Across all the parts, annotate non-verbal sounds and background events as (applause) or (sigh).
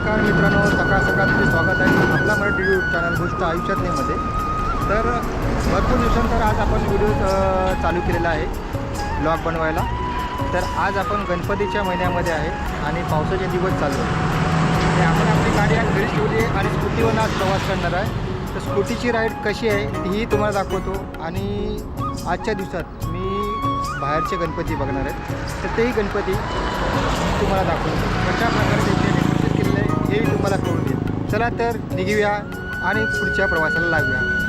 नमस्कार मित्रांनो सकाळ सकाळ तुझे स्वागत आहे आपला मराठी यूट्यूब चॅनल गोष्ट आयुष्यातनेमध्ये तर भरपूर दिवसांतर आज आपण व्हिडिओ चालू केलेला आहे ब्लॉग बनवायला. तर आज आपण गणपतीच्या महिन्यामध्ये आहे आणि पावसाचे दिवस चालू आहे आपण आपली गाडी आज घरी ठेवली आहे आणि स्कूटीवरून आज प्रवास करणार आहे. तर स्कूटीची राईड कशी आहे तीही तुम्हाला दाखवतो. आणि आजच्या दिवसात मी बाहेरचे गणपती बघणार आहेत तर तेही गणपती तुम्हाला दाखवतो. कशा प्रकारे हेही तुम्हाला कळून देईल. चला तर निघूया आणि पुढच्या प्रवासाला लागूया.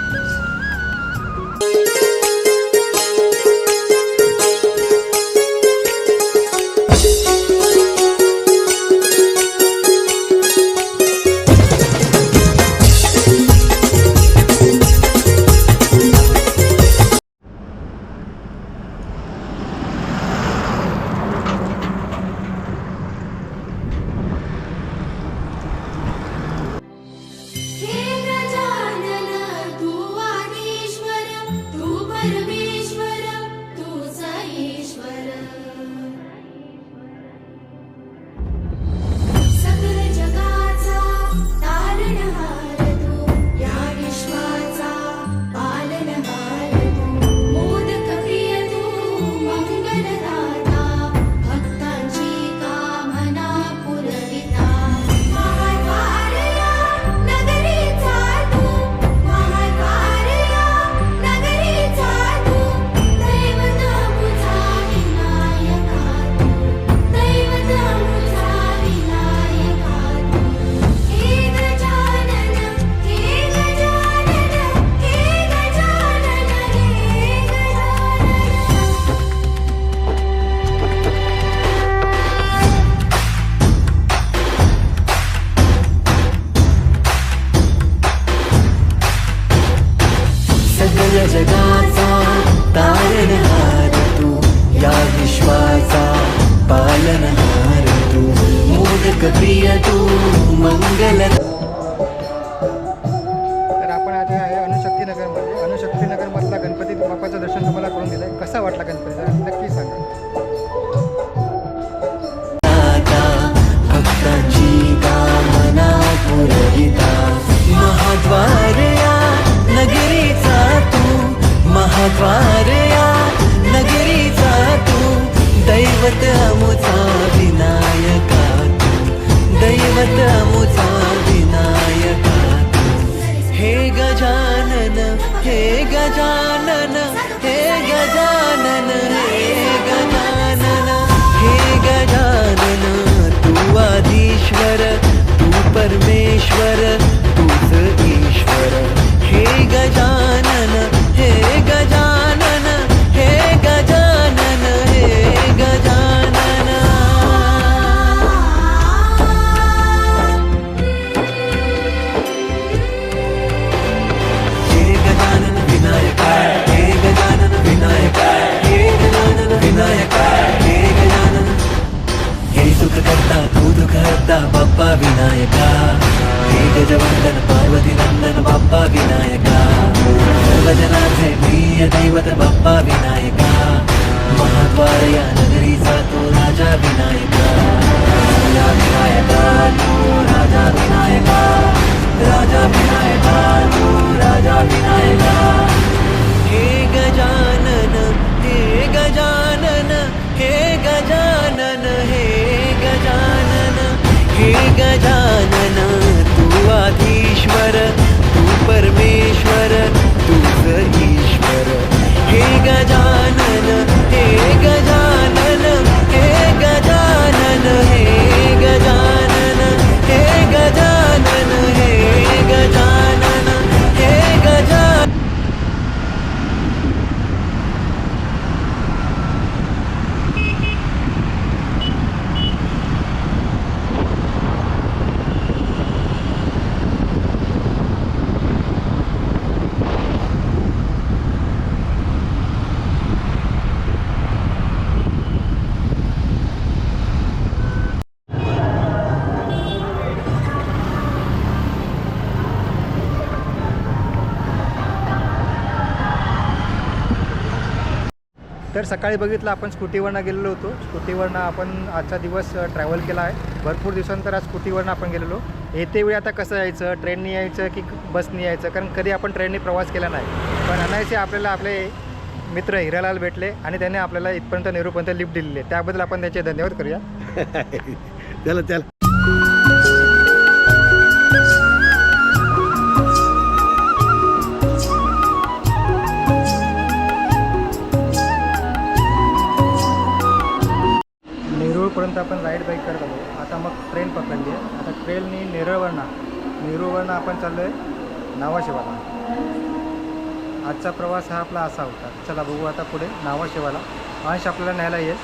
दैवत बाप्पा विनायका महाद्वार या नगरीचा तो राजा विनायका राजा विनायका, तू राजा विनायका राजा विनायका, तू राजा विनायका। हे गजानन हे गजानन हे गजानन हे गजानन हे गजानन, तू आधीश्वर, तू परमेश्वर। तर सकाळी बघितलं आपण स्कूटीवरनं गेलेलो होतो. स्कूटीवरनं आपण आजचा दिवस ट्रॅव्हल केला आहे. भरपूर दिवसानंतर आज स्कूटीवरनं आपण गेलेलो. येते वेळी आता कसं यायचं? ट्रेननी यायचं की बसनी यायचं? कारण कधी आपण ट्रेनने प्रवास केला नाही. पण अनायसे आपल्याला आपले मित्र हिरालाल भेटले आणि त्याने आपल्याला इथपर्यंत नेहरूपर्यंत लिफ्ट दिलेली त्याबद्दल आपण त्याचे धन्यवाद करूया. (laughs) चला चला. नेरूळपर्यंत आपण राईड बाईक करत आलो. आता मग ट्रेन पकडली आहे. आता ट्रेननी नेरळवरनं नेरूळवरनं आपण चाललो आहे नावाशेवाला. आजचा प्रवास हा आपला असा होता. चला बघू आता पुढे नावाशेवाला. अंश आपल्याला न्यायला येईल.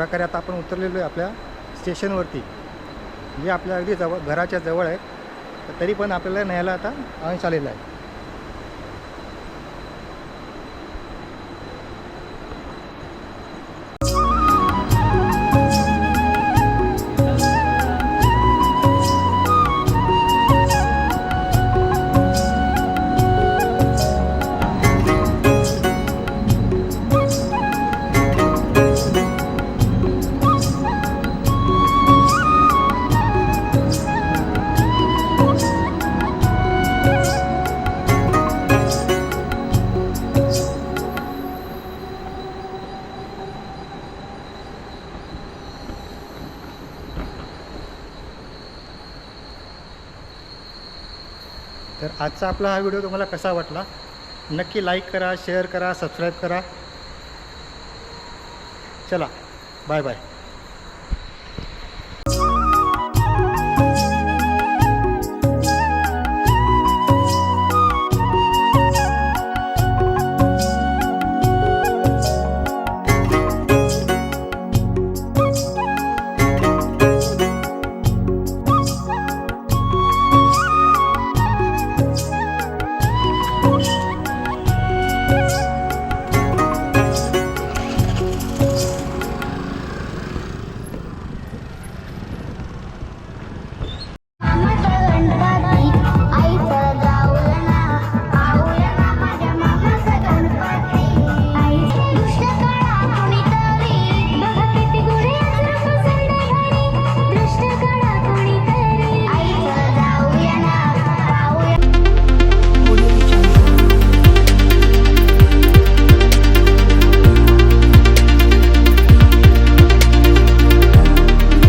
प्रकारे आता आपण उतरलेलो आहे आपल्या स्टेशनवरती. जे आपल्या अगदी जवळ घराच्या जवळ आहे. तर तरी पण आपल्याला न्यायला आता अंश आलेला आहे. आजचा आपला हा व्हिडिओ तुम्हाला कसा वाटला? नक्की लाईक करा शेअर करा सबस्क्राईब करा. चला बाय बाय